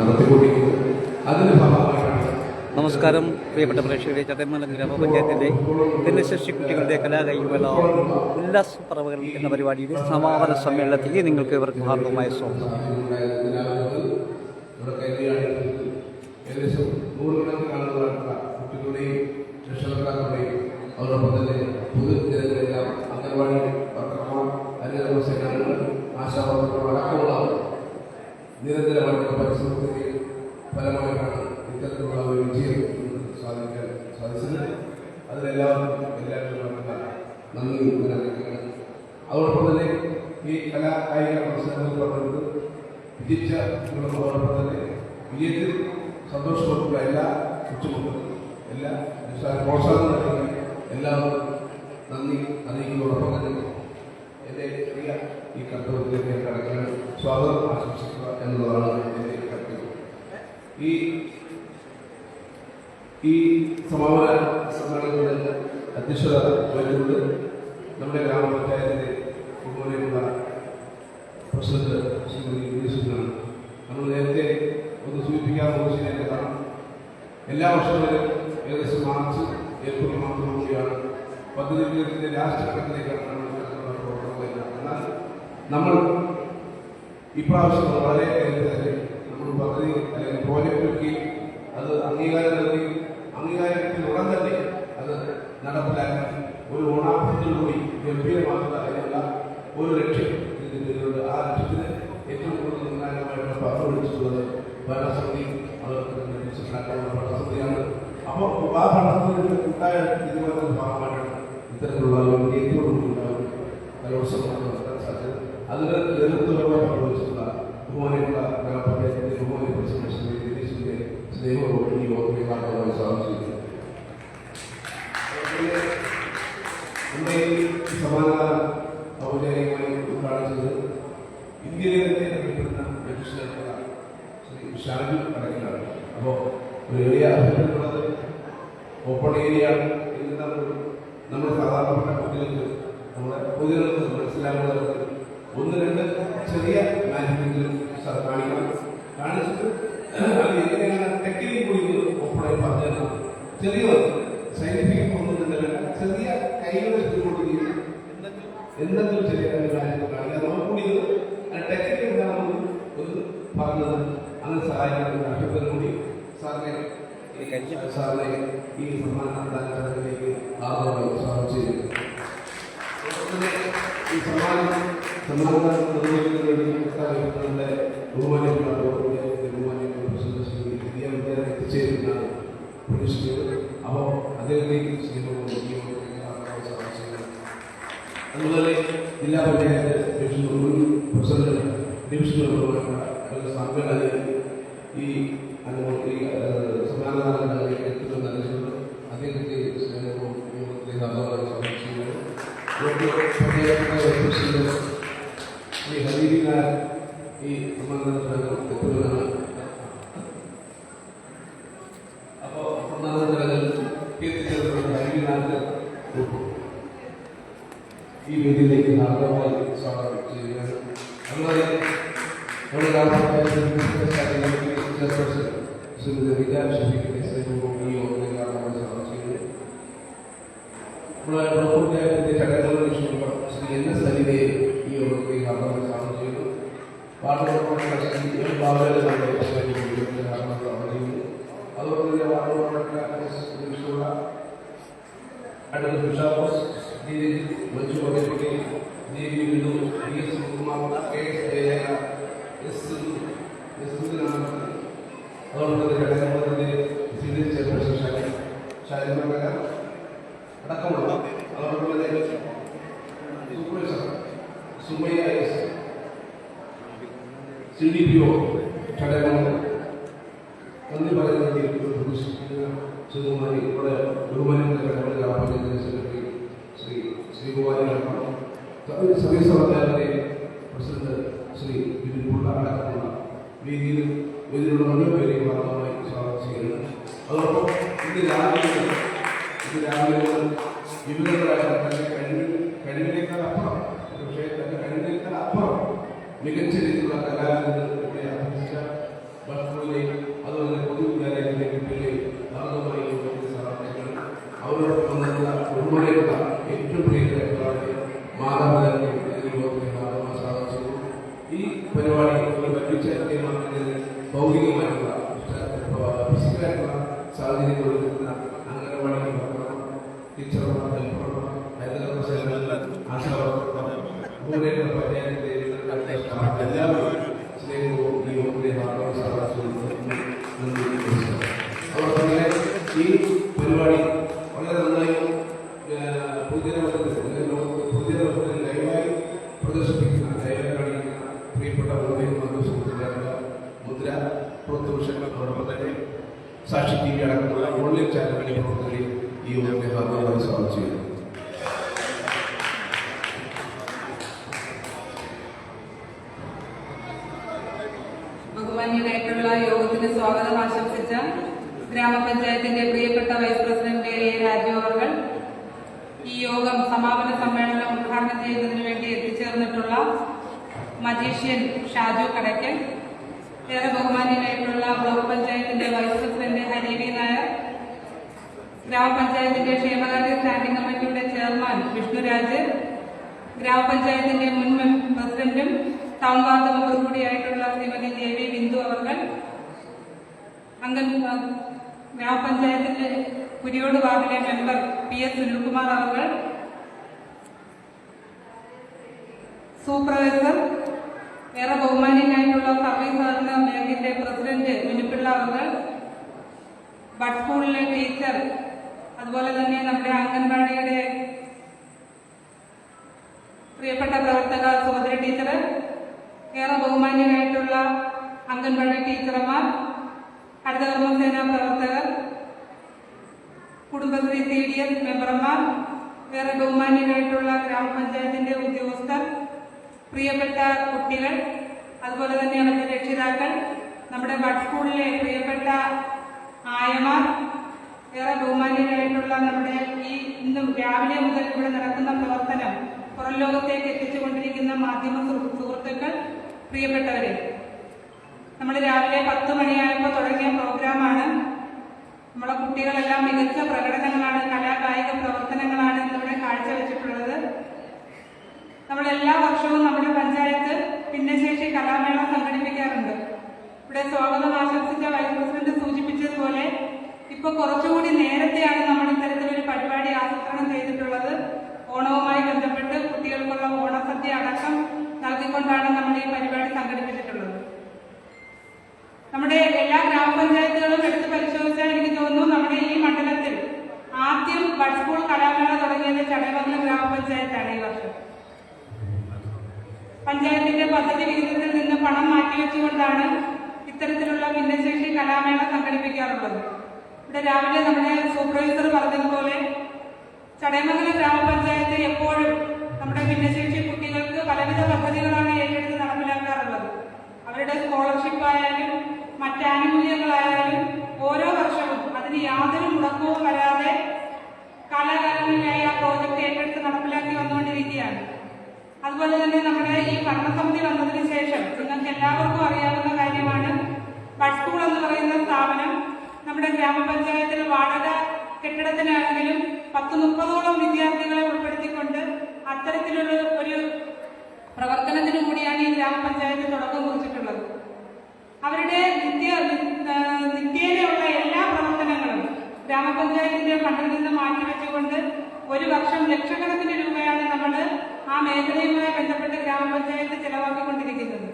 നടത്തിക്കൊണ്ടിരിക്കുന്നത്. അതിന്റെ ഭാഗമായിട്ടാണ് നമസ്കാരം. പ്രിയപ്പെട്ട പ്രേക്ഷകരെ ചട്ടയമംഗലം ഗ്രാമപഞ്ചായത്തിന്റെ ഭിന്നശേഷി കുട്ടികളുടെ കലാകൈമേള ഉല്ലാസ പറവകൾ എന്ന പരിപാടിയുടെ സമാപന സമ്മേളനത്തിൽ നിങ്ങൾക്ക് ഇവർക്ക് ഭാഗമായ സ്വാഗതം. ഫലമായിട്ടാണ് ഇത്തരത്തിലുള്ള ഒരു വിജയം സാധിക്കാൻ സാധിച്ചത്. അതിലെല്ലാവർക്കും എല്ലാവരും നന്ദി അറിയിക്കുകയാണ് അതോടൊപ്പം തന്നെ ഈ കലാ കായിക മത്സരങ്ങളിൽ പങ്കെടുത്ത് വിജയിച്ച കുടുംബത്തോടൊപ്പം തന്നെ വിജയത്തിൽ സന്തോഷത്തോടുള്ള എല്ലാ കുറ്റമക്കളും എല്ലാ പ്രോത്സാഹനം നൽകി എല്ലാവർക്കും നന്ദി അറിയിക്കുന്നതോടൊപ്പം തന്നെ എന്റെ ഈ കർത്തവ്യത്തിലേക്ക് കടക്കാൻ സ്വാഗതം ആശംസിക്കുക എന്നുള്ളതാണ് ഈ ഈ സമാപന സമ്മേളനങ്ങളിൽ അധ്യക്ഷത വഹിക്കുന്നത് നമ്മുടെ ഗ്രാമപഞ്ചായത്തിലെ ബഹുമാനമുള്ള പ്രസിഡന്റ് ശ്രീമതി യൂനിസുമാണ് നമ്മൾ നേരത്തെ ഒന്ന് സൂചിപ്പിക്കാൻ എല്ലാ വർഷങ്ങളിലും ഏകദേശം മാർച്ച് ഏപ്രിൽ മാസത്തോടുകൂടിയാണ് പദ്ധതി വികസനത്തിന്റെ ഘട്ടത്തിലേക്കാണ് നമ്മൾ വരുന്നത്. എന്നാൽ നമ്മൾ ഇപ്രാവശ്യം വളരെ പദ്ധതി അല്ലെങ്കിൽ പ്രോജക്റ്റ് ഒരുക്കി അത് അംഗീകാരം നൽകി അംഗീകാരത്തിൽ ഉടൻ തന്നെ അത് നടപ്പിലാക്കി ഒരു ഓണാഫത്തിലൂടി ഗംഭീരമാക്കുക എന്നുള്ള ഒരു ലക്ഷ്യം ഇതിന്റെ ആ ലക്ഷ്യത്തിന് ഏറ്റവും കൂടുതൽ നിർണായകമായിട്ട് പങ്കുവഹിച്ചിട്ടുള്ളത് ഭരണസമിതി അവർക്ക് മനസ്സിലാക്കാനുള്ള ഭരണസമിതിയാണ്. അപ്പോൾ ആ ഭരണസമിതിയുടെ കൂട്ടായ തീരുമാനത്തിന്റെ ഭാഗമായിട്ടാണ് ഇത്തരത്തിലുള്ള ഏറ്റവും കൂടുതൽ കലോത്സവം നടത്താൻ സാധിച്ചത്. അതിന് നേതൃത്വപരമായി പങ്കുവച്ചിട്ടുള്ള ബഹുമാന പ്രസിഡന്റ് ശ്രീ ദിനേശിന്റെ സ്നേഹവും ഈ യോഗത്തെ കാണുവാൻ സാധിച്ചിരിക്കുന്നു നമ്മുടെ ഈ സമാധാനം ഔപചാരികമായി ഉദ്ഘാടനം ഇന്ത്യയിലെ തന്നെ അറിയപ്പെടുന്ന ബ്രിട്ടീഷുകാരുടെ ശ്രീ ഷാജു അടക്കലാണ് അപ്പോൾ ഒരു ഏരിയ അഭിപ്രായമുള്ളത് ഓപ്പൺ ഏരിയ എന്ന് നമ്മുടെ സാധാരണപ്പെട്ട കുട്ടികൾക്ക് നമ്മുടെ പൊതുജനങ്ങൾക്ക് മനസ്സിലാകുന്നത് ഒന്ന് രണ്ട് ചെറിയ മാനേജ്മെന്റിൽ കാണിക്കണം കാണിച്ചിട്ട് അത് എങ്ങനെയാണ് ടെക്നിക് കൂടി ഓപ്പണായി പറഞ്ഞു ചെറിയ സയന്റിഫിക് ഒന്നും തന്നെ വേണ്ട ചെറിയ കൈകൾ എടുത്തുകൊണ്ട് എന്തെങ്കിലും ചെറിയ കാര്യങ്ങൾ കാണിക്കുക. നമുക്ക് കൂടി ഇത് ടെക്നിക് എന്താണെന്ന് ഒന്ന് പറഞ്ഞത്? അങ്ങനെ സഹായിക്കുന്ന അഭ്യർത്ഥന കൂടി. സാറിനെ സാറിനെ ഈ സമ്മാന ചടങ്ങിലേക്ക് ആദരവായി സ്വാഗതം ചെയ്യുന്നു. ഈ സമ്മാനം സമ്മാനം നിർവഹിക്കുന്നതിന് ബഹുമാനപ്പെട്ട ബഹുമാനപ്പെട്ട പ്രസിഡന്റ് ശ്രീ വിദ്യാ വിദ്യാലയം എത്തിച്ചേരുന്നതാണ് പ്രതീക്ഷിക്കുന്നത് അപ്പോൾ അദ്ദേഹത്തേക്ക് സ്നേഹവും അതുപോലെ ജില്ലാ പഞ്ചായത്ത് ഡിവിഷൻ മുൻ പ്രസിഡന്റ് ഡിവിഷൻ ബഹുമാനപ്പെട്ട സംഘടന ഈ അനുഭവം ഈ സമാധാനം എത്തുമെന്ന് അറിയിച്ചിട്ടുണ്ട് അദ്ദേഹത്തെ സ്നേഹവും സ്വാഗതം ചെയ്യുന്നു പ്രസിഡന്റ് ശ്രീ ഈ സമാധാന എത്തുമെന്നാണ് അപ്പോൾ ഒന്നാമത്തെ തലത്തിൽ എത്തിച്ചേർന്ന ഹരീനാഥ് ഈ വേദിയിലേക്ക് ഹാർദവമായി സ്വാഗതം ചെയ്യുകയാണ്. അതുപോലെ നമ്മുടെ ചെയർപേഴ്സൺ ശ്രീമതി റിജ ഷഫീഖിന്റെ സ്നേഹവും ഈ നമ്മുടെ ബ്ലോക്ക് പഞ്ചായത്തിന്റെ ചടങ്ങുകളുടെ വിഷയങ്ങൾ ശ്രീ എൻ എസ് ഹരിതയെ ഈ യോഗത്തിലേക്ക് ഹാർദവമായി സ്വാഗതം ചെയ്യുന്നു വാർഡ് മെമ്പർ ശ്രീ എം ബാബുവിനെ നമ്മുടെ യോഗത്തിലേക്ക് ഹാർദവമായി സ്വാഗതം ചെയ്യുന്നു അതുപോലെ തന്നെ ward member advocate Bishabose D Manju വകേരി D V Bindu D S Sukumar K S Jayalalitha S Sindhu, S സുനിലാണ് അതോടൊപ്പം തന്നെ ഘടകങ്ങളുടെ സീനിയർ ചെയർപേഴ്സൺ ഷാരി ഷാരി മംഗല അടക്കമുള്ള അതോടൊപ്പം തന്നെ supervisor Sumayya S C D P O ഘടകങ്ങൾ നന്ദി പറയുന്നത് ശ്രീകുമാരി ഇവിടെ ബഹുമാനിയുടെ നമ്മുടെ ഗ്രാമപഞ്ചായത്ത് സെക്രട്ടറി ശ്രീ ശ്രീകുമാരി സർവീസ് സർക്കാരിന്റെ പ്രസിഡന്റ് ശ്രീ ബിപിൻ പുള്ള അടക്കമുള്ള വേദിയിൽ ഇതിലുള്ള മുഴുവൻ പേരെയും ഭാഗമായി സ്വാഗതം ചെയ്യുന്നു അതോടൊപ്പം ഇന്ന് രാവിലെ ഇന്ന് രാവിലെ വിവിധങ്ങളായ തന്റെ കഴിവ് കഴിവിനേക്കാൾ അപ്പുറം പക്ഷേ തന്റെ കഴിവിനേക്കാൾ അപ്പുറം മികച്ച രീതിയിലുള്ള കലാകാരങ്ങൾ ഭൗതികമായിട്ടുള്ള സാക്ഷി ടി വി അടക്കമുള്ള ഓൺലൈൻ ചാനലുകളിൽ പ്രവർത്തകരെ ഈ യോഗത്തെ ഭാഗമായി സ്വാഗതം ചെയ്യുന്നു. ബഹുമാന്യനായിട്ടുള്ള യോഗത്തിന് സ്വാഗതം ആശംസിച്ച ഗ്രാമപഞ്ചായത്തിന്റെ പ്രിയപ്പെട്ട വൈസ് പ്രസിഡന്റ് എ രാജു അവർ ഈ യോഗം സമാപന സമ്മേളനം ഉദ്ഘാടനം ചെയ്യുന്നതിന് വേണ്ടി എത്തിച്ചേർന്നിട്ടുള്ള മജീഷ്യൻ ഷാജു കടയ്ക്കൽ ഏറെ ബഹുമാന്യനായിട്ടുള്ള ബ്ലോക്ക് പഞ്ചായത്തിന്റെ വൈസ് പ്രസിഡന്റ് ഹരീബി നായർ ഗ്രാമപഞ്ചായത്തിന്റെ ക്ഷേമകാര്യ സ്റ്റാൻഡിംഗ് കമ്മിറ്റിയുടെ ചെയർമാൻ വിഷ്ണുരാജ് ഗ്രാമപഞ്ചായത്തിന്റെ മുൻ പ്രസിഡന്റും ടൗൺ വാർഡ് മെമ്പർ കൂടിയായിട്ടുള്ള ശ്രീമതി ജെ വി ബിന്ദു അവർ അംഗം ഗ്രാമപഞ്ചായത്തിന്റെ കുരിയോട് വാർഡിലെ മെമ്പർ പി എസ് സുനിൽകുമാർ അവർ സൂപ്പർവൈസർ ഏറെ ബഹുമാന്യനായിട്ടുള്ള സർവീസ് സഹകരണ ബാങ്കിന്റെ പ്രസിഡന്റ് മുനിപ്പിള്ള അവർ ബഡ് സ്കൂളിലെ ടീച്ചർ അതുപോലെ തന്നെ നമ്മുടെ അംഗൻവാടിയുടെ പ്രിയപ്പെട്ട പ്രവർത്തക സഹോദരി ടീച്ചർ ഏറെ ബഹുമാന്യനായിട്ടുള്ള അംഗൻവാടി ടീച്ചർമാർ ഹരിതകർമ്മസേന പ്രവർത്തകർ കുടുംബശ്രീ സി ഡി എസ് മെമ്പർമാർ ഏറെ ബഹുമാന്യനായിട്ടുള്ള ഗ്രാമപഞ്ചായത്തിന്റെ ഉദ്യോഗസ്ഥർ പ്രിയപ്പെട്ട കുട്ടികൾ അതുപോലെ തന്നെ അവരുടെ രക്ഷിതാക്കൾ നമ്മുടെ ബഡ് സ്കൂളിലെ പ്രിയപ്പെട്ട ആയമാർ ഏറെ ബഹുമാന്യരായിട്ടുള്ള നമ്മുടെ ഈ ഇന്നും രാവിലെ മുതൽ ഇവിടെ നടക്കുന്ന പ്രവർത്തനം പുറം ലോകത്തേക്ക് എത്തിച്ചുകൊണ്ടിരിക്കുന്ന മാധ്യമ സുഹൃ- സുഹൃത്തുക്കൾ പ്രിയപ്പെട്ടവരെ. നമ്മൾ രാവിലെ പത്ത് മണിയായപ്പോൾ തുടങ്ങിയ പ്രോഗ്രാമാണ്. നമ്മളെ കുട്ടികളെല്ലാം മികച്ച പ്രകടനങ്ങളാണ് കലാകായിക പ്രവർത്തനങ്ങളാണ് ഇന്നിവിടെ കാഴ്ചവെച്ചിട്ടുള്ളത്. നമ്മൾ എല്ലാ വർഷവും നമ്മുടെ പഞ്ചായത്ത് ഭിന്നശേഷി കലാമേള സംഘടിപ്പിക്കാറുണ്ട്. ഇവിടെ സ്വാഗതം ആശംസിച്ച വൈസ് പ്രസിഡന്റ് സൂചിപ്പിച്ചതുപോലെ ഇപ്പൊ കുറച്ചുകൂടി നേരത്തെയാണ് നമ്മൾ ഇത്തരത്തിലൊരു പരിപാടി ആസൂത്രണം ചെയ്തിട്ടുള്ളത്. ഓണവുമായി ബന്ധപ്പെട്ട് കുട്ടികൾക്കുള്ള ഓണസദ്യ അടക്കം നൽകിക്കൊണ്ടാണ് നമ്മൾ ഈ പരിപാടി സംഘടിപ്പിച്ചിട്ടുള്ളത് നമ്മുടെ എല്ലാ ഗ്രാമപഞ്ചായത്തുകളും എടുത്ത് പരിശോധിച്ചാൽ എനിക്ക് തോന്നുന്നു നമ്മുടെ ഈ മണ്ഡലത്തിൽ ആദ്യം ബഡ് സ്കൂൾ കലാമേള തുടങ്ങിയത് ചടയമംഗലം ഗ്രാമപഞ്ചായത്താണ് ഈ വർഷം പഞ്ചായത്തിന്റെ പദ്ധതി വിഹിതത്തിൽ നിന്ന് പണം മാറ്റിവെച്ചുകൊണ്ടാണ് ഇത്തരത്തിലുള്ള ഭിന്നശേഷി കലാമേള സംഘടിപ്പിക്കാറുള്ളത്. ഇവിടെ രാവിലെ നമ്മുടെ സൂപ്പർവൈസർ പറഞ്ഞതുപോലെ ചടയമംഗലം ഗ്രാമപഞ്ചായത്ത് എപ്പോഴും നമ്മുടെ ഭിന്നശേഷി കുട്ടികൾക്ക് പലവിധ പദ്ധതികളാണ് ഏറ്റെടുത്ത് നടപ്പിലാക്കാറുള്ളത് അവരുടെ സ്കോളർഷിപ്പ് ആയാലും മറ്റ് ആനുകൂല്യങ്ങളായാലും ഓരോ വർഷവും അതിന് യാതൊരു മുടക്കവും വരാതെ കാലാകാലങ്ങളിലായി ആ പ്രോജക്റ്റ് ഏറ്റെടുത്ത് നടപ്പിലാക്കി വന്നുകൊണ്ടിരിക്കുകയാണ് അതുപോലെ തന്നെ നമ്മുടെ ഈ ഭരണസമിതി വന്നതിന് ശേഷം നിങ്ങൾക്ക് എല്ലാവർക്കും അറിയാവുന്ന കാര്യമാണ് ബഡ് സ്കൂൾ എന്ന് പറയുന്ന സ്ഥാപനം നമ്മുടെ ഗ്രാമപഞ്ചായത്തിൽ വാടക കെട്ടിടത്തിനാണെങ്കിലും പത്ത് മുപ്പതോളം വിദ്യാർത്ഥികളെ ഉൾപ്പെടുത്തിക്കൊണ്ട് അത്തരത്തിലുള്ള ഒരു പ്രവർത്തനത്തിനു കൂടിയാണ് ഈ ഗ്രാമപഞ്ചായത്ത് തുടക്കം കുറിച്ചിട്ടുള്ളത്. അവരുടെ നിത്യ നിത്യേനയുള്ള എല്ലാ പ്രവർത്തനങ്ങളും ഗ്രാമപഞ്ചായത്തിന്റെ ഫണ്ടിൽ നിന്ന് മാറ്റിവെച്ചുകൊണ്ട് ഒരു വർഷം ലക്ഷക്കണക്കിന് രൂപയാണ് നമ്മൾ ആ മേഖലയുമായി ബന്ധപ്പെട്ട് ഗ്രാമപഞ്ചായത്ത് ചെലവാക്കിക്കൊണ്ടിരിക്കുന്നത്.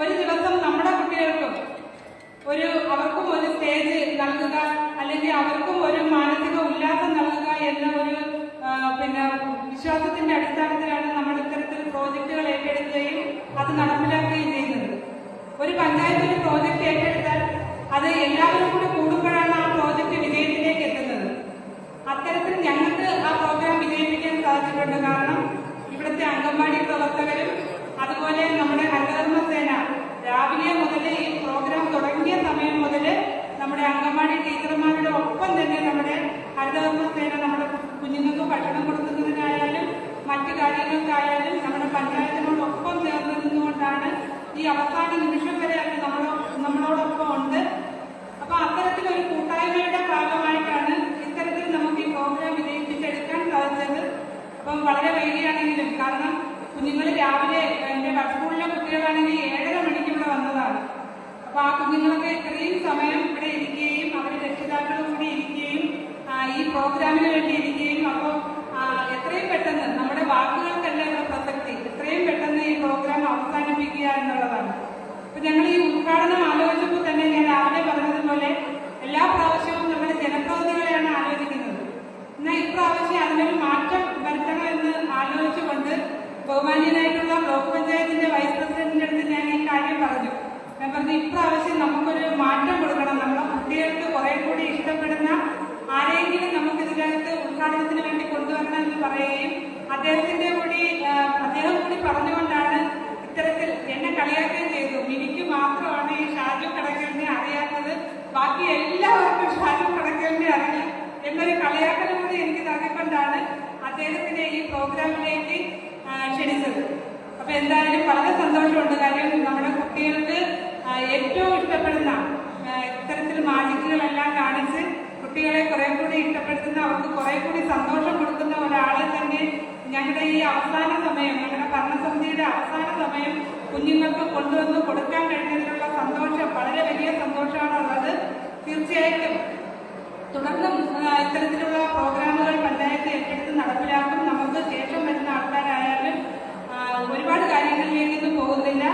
ഒരു ദിവസം നമ്മുടെ കുട്ടികൾക്കും ഒരു അവർക്കും ഒരു സ്റ്റേജ് നൽകുക അല്ലെങ്കിൽ അവർക്കും ഒരു മാനസിക ഉല്ലാസം നൽകുക എന്ന ഒരു പിന്നെ വിശ്വാസത്തിന്റെ അടിസ്ഥാനത്തിലാണ് നമ്മൾ ഇത്തരത്തിൽ പ്രോജക്റ്റുകൾ ഏറ്റെടുക്കുകയും അത് നടപ്പിലാക്കുകയും ചെയ്യുന്നത്. ഒരു പഞ്ചായത്ത് ഒരു പ്രോജക്റ്റ് ഏറ്റെടുത്താൽ അത് എല്ലാവരും കൂടി കൂടുമ്പോഴാണ് ആ പ്രോജക്റ്റ് വിജയത്തിലേക്ക് എത്തുന്നത്. അത്തരത്തിൽ ഞങ്ങൾക്ക് ആ പ്രോഗ്രാം വിജയിപ്പിക്കാൻ സാധിച്ചിട്ടുണ്ട്. കാരണം ഇവിടുത്തെ അംഗൻവാടി പ്രവർത്തകരും അതുപോലെ നമ്മുടെ ഹരിതകർമ്മ സേന രാവിലെ മുതൽ ഈ പ്രോഗ്രാം തുടങ്ങിയ സമയം മുതൽ നമ്മുടെ അംഗൻവാടി ടീച്ചർമാരുടെ ഒപ്പം തന്നെ നമ്മുടെ ഹരിതകർമ്മ സേന നമ്മുടെ കുഞ്ഞുങ്ങൾക്ക് ഭക്ഷണം കൊടുക്കുന്നതിനായാലും മറ്റു കാര്യങ്ങൾക്കായാലും നമ്മുടെ പഞ്ചായത്തിനോടൊപ്പം ചേർന്നിരുന്നുകൊണ്ടാണ് ഈ അവസാന നിമിഷം വരെ അവർ നമ്മളോ നമ്മളോടൊപ്പം ഉണ്ട് അപ്പൊ അത്തരത്തിലൊരു കൂട്ടായ്മയുടെ ഭാഗമായിട്ടാണ് ഇത്തരത്തിൽ നമുക്ക് ഈ പ്രോഗ്രാം വിജയിപ്പിച്ചെടുക്കാൻ സാധിച്ചത് അപ്പം വളരെ വൈകിയാണെങ്കിലും കാരണം കുഞ്ഞുങ്ങൾ രാവിലെ എന്റെ സ്കൂളിലെ കുട്ടികളാണെങ്കിൽ ഏഴര മണിക്ക് ഇവിടെ വന്നതാണ്. അപ്പൊ ആ കുഞ്ഞുങ്ങളൊക്കെ ഇത്രയും സമയം ഇവിടെ ഇരിക്കുകയും അവരുടെ രക്ഷിതാക്കളും കൂടി ഇരിക്കുകയും ഈ പ്രോഗ്രാമിന് വേണ്ടി ഇരിക്കുകയും അപ്പോൾ എത്രയും പെട്ടെന്ന് നമ്മുടെ വാക്കുകൾക്കല്ല പ്രസക്തി. എത്രയും പെട്ടെന്ന് ഈ പ്രോഗ്രാം അവസാനിപ്പിക്കുക എന്നുള്ളതാണ്. അപ്പൊ ഞങ്ങൾ ഈ ഉദ്ഘാടനം ആലോചിച്ചപ്പോൾ തന്നെ ഞാൻ രാവിലെ പറഞ്ഞതുപോലെ എല്ലാ പ്രാവശ്യവും നമ്മുടെ ജനപ്രതിനിധികളെയാണ് ആലോചിക്കുന്നത് എന്നാൽ ഇപ്രാവശ്യം അതിനൊരു മാറ്റം വരുത്തണമെന്ന് ആലോചിച്ചുകൊണ്ട് ബഹുമാനീയനായിട്ടുള്ള ബ്ലോക്ക് പഞ്ചായത്തിന്റെ വൈസ് പ്രസിഡന്റിന്റെ അടുത്ത് ഞാൻ ഈ കാര്യം പറഞ്ഞു ഞാൻ പറഞ്ഞു ഇപ്രാവശ്യം നമുക്കൊരു മാറ്റം കൊടുക്കണം നമ്മളെ കുട്ടികൾക്ക് കുറെ കൂടി ഇഷ്ടപ്പെടുന്ന ആരെങ്കിലും നമുക്ക് ഇതിനകത്ത് ഉദ്ഘാടനത്തിന് വേണ്ടി കൊണ്ടുവരണം എന്ന് പറയുകയും അദ്ദേഹത്തിന്റെ കൂടി ആ, അദ്ദേഹം കൂടി പറഞ്ഞുകൊണ്ടാണ് ഇത്തരത്തിൽ എന്നെ കളിയാക്കുകയും ചെയ്തു എനിക്ക് മാത്രമാണ് ഈ ഷാജു കടക്കലിനെ അറിയാത്തത് ബാക്കി എല്ലാവർക്കും ഷാജു കടക്കലിനെ അറിയാം എന്നൊരു കളിയാക്കലും കൂടി എനിക്ക് തന്നിക്കൊണ്ടാണ് അദ്ദേഹത്തിനെ ഈ പ്രോഗ്രാമിലേക്ക് ക്ഷണിച്ചത്. അപ്പൊ എന്തായാലും വളരെ സന്തോഷമുണ്ട്. കാര്യം നമ്മുടെ കുട്ടികൾക്ക് ഏറ്റവും ഇഷ്ടപ്പെടുന്ന ഇത്തരത്തിൽ മാജിക്കുകളെല്ലാം കാണിച്ച് കുട്ടികളെ കുറെ കൂടി ഇഷ്ടപ്പെടുത്തുന്ന അവർക്ക് കുറെ കൂടി സന്തോഷം കൊടുക്കുന്ന ഒരാളെ തന്നെ ഞങ്ങളുടെ ഈ അവസാന സമയം ഞങ്ങളുടെ ഭരണസമിതിയുടെ അവസാന സമയം കുഞ്ഞുങ്ങൾക്ക് കൊണ്ടുവന്ന് കൊടുക്കാൻ കഴിഞ്ഞതിലുള്ള സന്തോഷം വളരെ വലിയ സന്തോഷമാണ് ഉള്ളത് തീർച്ചയായിട്ടും തുടർന്നും ഇത്തരത്തിലുള്ള പ്രോഗ്രാമുകൾ പഞ്ചായത്ത് ഏറ്റെടുത്ത് നടപ്പിലാക്കും. നമുക്ക് ശേഷം വരുന്ന ആൾക്കാരായാലും ഒരുപാട് കാര്യങ്ങളിലേക്കൊന്നും പോകുന്നില്ല.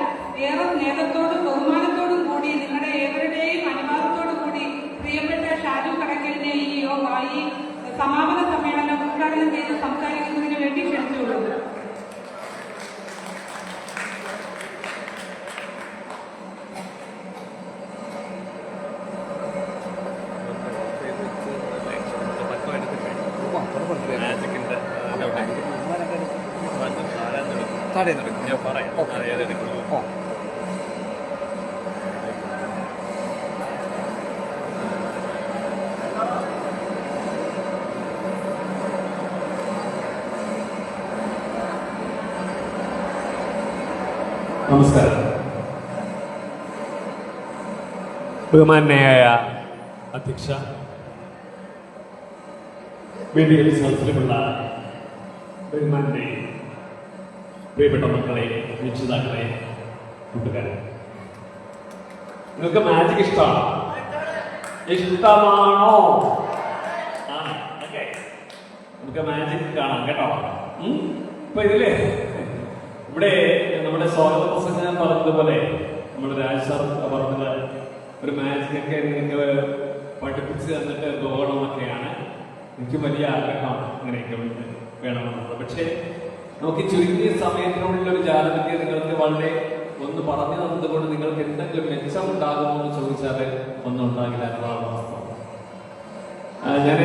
ഏറെ നേതൃത്വത്തോടും ബഹുമാനത്തോടും കൂടി നിങ്ങളുടെ ഏവരുടെയും അനുവാദത്തോടു കൂടി പ്രിയപ്പെട്ട ഷാജു കടക്കലിനെ ഈ യോഗ ഈ സമാപന സമ്മേളനം ഉദ്ഘാടനം ചെയ്ത് സംസാരിക്കുന്നതിന് മാജിക്കിന്റെ താഴെ ഞാൻ പറയാം. ഓ. നമസ്കാരം. ബഹുമാന്യായ അധ്യക്ഷ വേദിയിൽ സദസ്സിലുമുള്ള ബഹുമാന്റെ പ്രിയപ്പെട്ട മക്കളെ രക്ഷിതാക്കളെ കൂട്ടുകാരെ. നിങ്ങൾക്ക് മാജിക് ഇഷ്ടമാണോ? ഇഷ്ടമാണോ? നമുക്ക് മാജിക് കാണാം കേട്ടോ? ഇപ്പൊ ഇതിൽ ഇവിടെ നമ്മുടെ സ്വാഗത പ്രസംഗം പറഞ്ഞതുപോലെ നമ്മുടെ രാജ് സാർ പറഞ്ഞത് ഒരു മാജിക് ഒക്കെ നിങ്ങൾക്ക് പഠിപ്പിച്ച് തന്നിട്ട് പോകണമെന്നൊക്കെയാണ് എനിക്ക് വലിയ ആഗ്രഹമാണ് അങ്ങനെയൊക്കെ ഉണ്ട് വേണമെന്നുള്ളത്. പക്ഷേ നമുക്ക് ചുരുങ്ങിയ സമയത്തിനുള്ളിൽ ഒരു ജാലവിദ്യ നിങ്ങൾക്ക് വളരെ ഒന്ന് പറഞ്ഞു തന്നതുകൊണ്ട് നിങ്ങൾക്ക് എന്തെങ്കിലും മെച്ചം ഉണ്ടാകുമോ എന്ന് ചോദിച്ചാൽ ഒന്നും ഉണ്ടാകില്ല എന്നതാണ് വാസ്തവം. ഞാൻ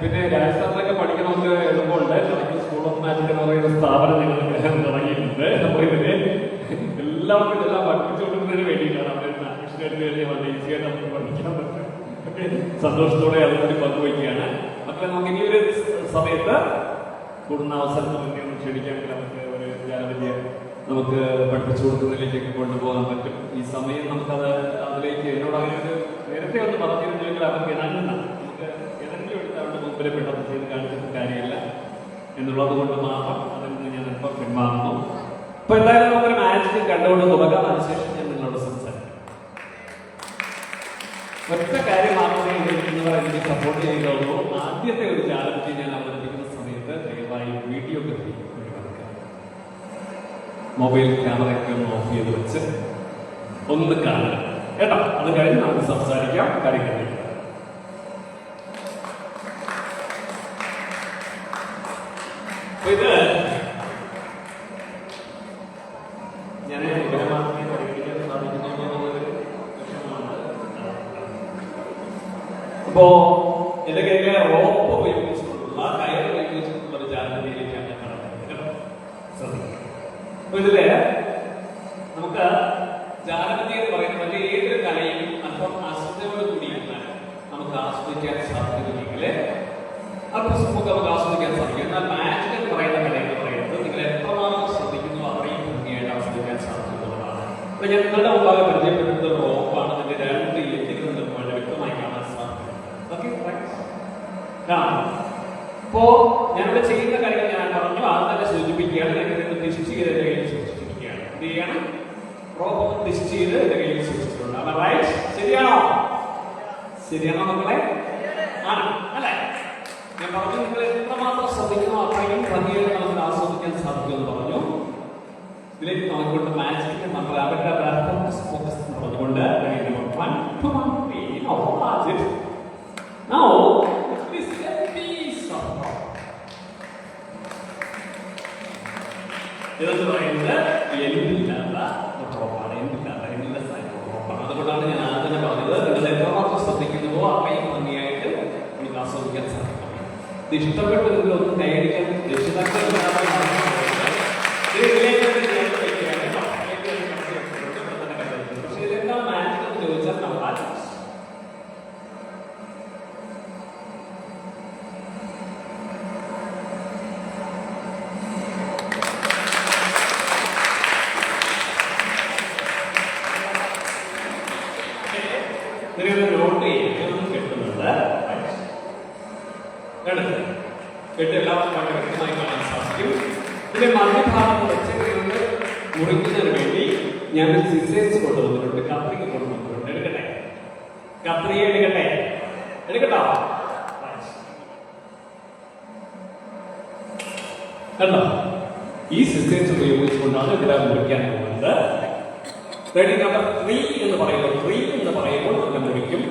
പിന്നെ രാജസ്ഥാനിലൊക്കെ പഠിക്കണമെന്ന് എളുപ്പമുണ്ട് എനിക്ക് സ്കൂൾ ഓഫ് മാജിക് എന്ന് പറയുന്ന സ്ഥാപനം ഞങ്ങൾ തുടങ്ങിയിട്ടുണ്ട്. അപ്പോൾ ഇതിന് എല്ലാവർക്കും എല്ലാം പഠിപ്പിച്ചുകൊണ്ടിരുന്നതിന് വേണ്ടിയിട്ടാണ് അവിടെ എടുത്ത് കഴിഞ്ഞാൽ വളരെ ഈസിയായിട്ട് നമുക്ക് പഠിക്കാൻ പറ്റും? സന്തോഷത്തോടെ അതുകൂടി പങ്കുവയ്ക്കുകയാണ്. മക്കളെ നമുക്ക് ഇനി ഒരു സമയത്ത് കൂടുന്ന അവസരം നമുക്ക് ക്ഷണിക്കാമെങ്കിൽ നമുക്ക് ഒരു ജാലവിദ്യ നമുക്ക് പഠിപ്പിച്ചു കൊടുക്കുന്നതിലേക്കൊക്കെ കൊണ്ടുപോകാൻ പറ്റും. ഈ സമയം നമുക്കത് അതിലേക്ക് എന്നോട് അങ്ങനെ ഒരു നേരത്തെ ഒന്ന് പറഞ്ഞിരുന്നെങ്കിൽ അവർക്ക് ഇണങ്ങുന്ന നമുക്ക് ഏതെങ്കിലും എടുത്ത് അവരുടെ മുമ്പിൽ പെട്ടെന്ന് ചെയ്ത് കാണിച്ചിട്ട് കാര്യമില്ല എന്നുള്ളത് കൊണ്ട് മാത്രം അതിൽ നിന്ന് ഞാൻ ഇപ്പം പിന്മാറുന്നു. അപ്പൊ എന്തായാലും നമുക്കൊരു മാജിക് കണ്ടുകൊണ്ട് തുടങ്ങാം. അതിനുശേഷം ഞാൻ നിങ്ങളോട് സംസാരിക്കാം. ഒറ്റ കാര്യം മാത്രമേ എനിക്ക് സപ്പോർട്ട് ചെയ്യുന്നുള്ളൂ ആദ്യത്തെ ഒരു ചാലഞ്ച് ഞാൻ അവതരിപ്പിക്കുന്ന സമയത്ത് ദയവായി വീഡിയോ മൊബൈൽ ക്യാമറയൊക്കെ ഒന്ന് ഓഫ് ചെയ്ത് വെച്ച് ഒന്ന് കാണുക കേട്ടോ? അത് കഴിഞ്ഞ് നമുക്ക് സംസാരിക്കാം കാര്യങ്ങൾ ഇത് നമുക്ക് ജാനപതി എന്ന് പറയുന്നത് മറ്റേ ഏതൊരു കലയും അല്പം അശ്രദ്ധയോട് കൂടിയിരുന്നാൽ നമുക്ക് ആസ്വദിക്കാൻ സാധിക്കുമെങ്കിൽ അല്പം നമുക്ക് നമുക്ക് ആസ്വദിക്കാൻ സാധിക്കും. എന്നാൽ മാജിക് എന്ന് പറയുന്ന കല എന്ന് പറയുന്നത് നിങ്ങൾ എത്രമാത്രം ശ്രദ്ധിക്കുന്നു അത്രയും ഭംഗിയായിട്ട് ആസ്വദിക്കാൻ സാധിക്കുന്നതാണ് അപ്പൊ ഞാൻ നിങ്ങളുടെ മുമ്പാകെ പരിചയപ്പെടുന്നത് റോപ്പാണ് അതിന്റെ രണ്ട് നിങ്ങൾക്ക് വളരെ വ്യക്തമായി കാണാൻ സാധിക്കും ഓക്കെ അപ്പോ ഞാനിവിടെ ചെയ്യുന്ന കാര്യങ്ങൾ ഞാൻ പറഞ്ഞു ആദ്യം തന്നെ സൂചിപ്പിക്കുകയാണ്. ഇതിനെ ദിശിച്ച് ചെയ്ത് കയ്യിൽ എന്ത് ചെയ്യണം? ചെയ്ത് എന്റെ കയ്യിൽ സൂക്ഷിച്ചിട്ടുണ്ട്. റൈറ്റ് ശരിയാണോ? ശരിയാണോ മക്കളെ? ആണ്. ഞാൻ പറഞ്ഞു നിങ്ങൾ എത്രമാത്രം ശ്രദ്ധിക്കുന്നു അത്രയും ഭംഗിയായിട്ട് നമുക്ക് ആസ്വദിക്കാൻ സാധിക്കുമെന്ന് പറഞ്ഞു. ഇതിലേക്ക് നോക്കിക്കൊണ്ട് മാജിക്കിന്റെ നമ്മൾ അവരുടെ ഫോക്കസ് ഫോക്കസ് എന്ന് പറഞ്ഞുകൊണ്ട് it. Now, this is a piece of ഇതെന്ന് പറയുന്നത് എല്ലില്ലാത്ത റോപ്പാണ് എല്ലില്ലാത്ത എല്ലില്ല റോപ്പാണ് അതുകൊണ്ടാണ് ഞാൻ ആദ്യം തന്നെ പറഞ്ഞത് നിങ്ങൾ എത്രമാത്രം ശ്രദ്ധിക്കുന്നുവോ അത്രയും ഭംഗിയായിട്ട് നമുക്ക് ആസ്വദിക്കാൻ സാധിക്കും ഇത് ഇഷ്ടപ്പെട്ട് നിങ്ങൾ ഒന്ന് കൈയടിക്കാൻ രക്ഷിതാക്കൾ പക്ഷേ ഇതെല്ലാം മാജിക് എന്ന് ചോദിച്ചാൽ നമ്മൾ ആലോചിച്ചു ഇതിനൊരു നോട്ട് ചെയ്യാൻ കിട്ടുന്നുണ്ട്. എടുത്ത് കെട്ട് എല്ലാവർക്കും വളരെ വ്യക്തമായി കാണാൻ സാധിക്കും. ഇതിന്റെ മധ്യഭാഗത്ത് വെച്ച് നിങ്ങൾക്ക് മുറിക്കുന്നതിന് വേണ്ടി ഞാൻ സിസേഴ്സ് കൊണ്ടുവന്നിട്ടുണ്ട്. കത്രിക കൊണ്ടുവന്നിട്ടുണ്ട്. എടുക്കട്ടെ? കത്രിക എടുക്കട്ടെ? എടുക്കട്ടോ? കണ്ടോ? ഈ സിസ്റ്റേഴ്സ് ഉപയോഗിച്ചുകൊണ്ടാണ് ഇവിടെ മുറിക്കാൻ പോകുന്നത്. റെഡി നമ്പർ ത്രീ എന്ന് പറയുമ്പോൾ ത്രീ എന്ന് പറയുമ്പോൾ നമ്മൾ മുറിക്കും